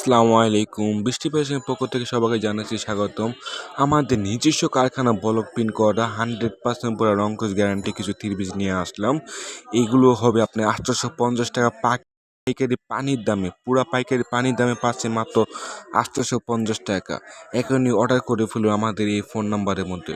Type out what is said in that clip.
আসসালামু আলাইকুম। বৃষ্টি পেশেন্টের পক্ষ থেকে সবাইকে জানাচ্ছি স্বাগতম। আমাদের নিজস্ব কারখানা বলক পিন করা হান্ড্রেড পার্সেন্ট পুরো রঙ্কস গ্যারান্টি কিছু থ্রিপিস নিয়ে আসলাম। এগুলো হবে আপনার আটশোশো পঞ্চাশ টাকা পাইকারি পানির দামে, পুরা পাইকারি পানির দামে পাচ্ছে মাত্র আটশোশো পঞ্চাশ টাকা। এখনই অর্ডার করে ফেলুন আমাদের এই ফোন নাম্বারের মধ্যে।